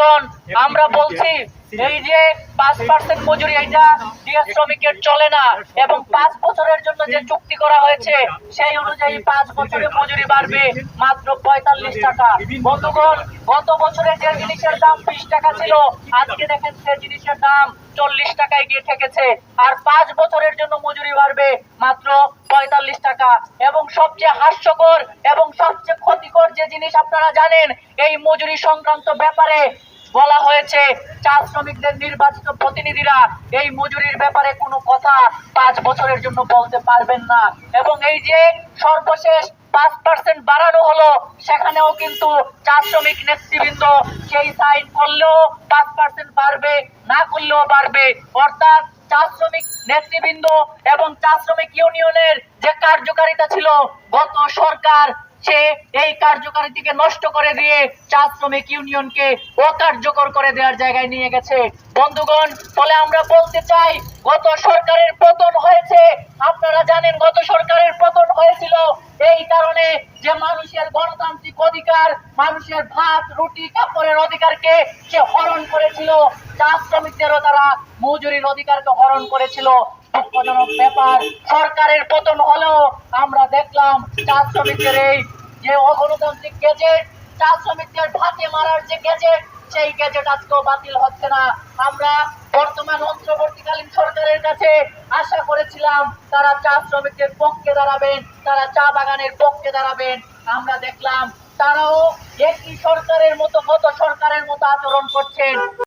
বন্ধুগণ আমরা বলছি, এই যে পাঁচ পার্সেন্ট মজুরি, এটা ডিএস শ্রমিকের চলে না। এবং পাঁচ বছরের জন্য যে চুক্তি করা হয়েছে, সেই অনুযায়ী পাঁচ বছরে মজুরি বাড়বে মাত্র পঁয়তাল্লিশ টাকা। বন্ধুগণ, গত বছরে যে জিনিসের দাম বিশ টাকা ছিল, আজকে দেখেন সে জিনিসের দাম চল্লিশ টাকায় গিয়ে ঠেকেছে। আর পাঁচ বছরের জন্য মজুরি বাড়বে মাত্র পঁয়তাল্লিশ টাকা। এবং সবচেয়ে হাস্যকর এবং সবচেয়ে ক্ষতিকর যে জিনিস আপনারা জানেন, এই মজুরি সংক্রান্ত ব্যাপারে বলা হয়েছে চা শ্রমিকদের নির্বাচিত প্রতিনিধিরা এই মজুরির ব্যাপারে কোনো কথা পাঁচ বছরের জন্য বলতে পারবেন না। এবং এই যে সর্বশেষ পাঁচ পার্সেন্ট বাড়ানো হলো, সেখানেও কিন্তু চা শ্রমিক নেতৃবৃন্দ সেই সাইন করলেও পাঁচ পার্সেন্ট বাড়বে, না করলেও বাড়বে। অর্থাৎ চা শ্রমিক নেতৃবৃন্দ এবং চা শ্রমিক ইউনিয়নের যে কার্যকারিতা ছিল, গত সরকার সে এই কার্যকারিতাকে নষ্ট করে দিয়ে চা শ্রমিক ইউনিয়নকে অকার্যকর করে দেওয়ার জায়গায় নিয়ে গেছে। বন্ধুগণ, ফলে আমরা বলতে চাই, গত সরকারের পতন হয়েছে। আপনারা জানেন, গত সরকারের পতন হয়েছিল এই কারণে যে মানুষের গণতান্ত্রিক অধিকার, মানুষের ভাত, রুটি, কাপড়ের অধিকারকে সে হরণ করেছিল। চা শ্রমিকদেরও তারা মজুরির অধিকারকে হরণ করেছিল। দুঃখজনক ব্যাপার। সরকারের পতন হলেও আমরা দেখলাম চা শ্রমিকদের এই যে অগণতান্ত্রিক গেজেট চা শ্রমিকদের ঢাকে মারার যে গেজেট সেই গেজেট আজকেও বাতিল হচ্ছে না। আমরা বর্তমান অন্তর্বর্তীকালীন সরকারের কাছে আশা করেছিলাম, তারা চা শ্রমিকদের পক্ষে দাঁড়াবেন, তারা চা বাগানের পক্ষে দাঁড়াবেন। আমরা দেখলাম, তারাও একই সরকারের মতো গত সরকারের মতো আচরণ করছেন।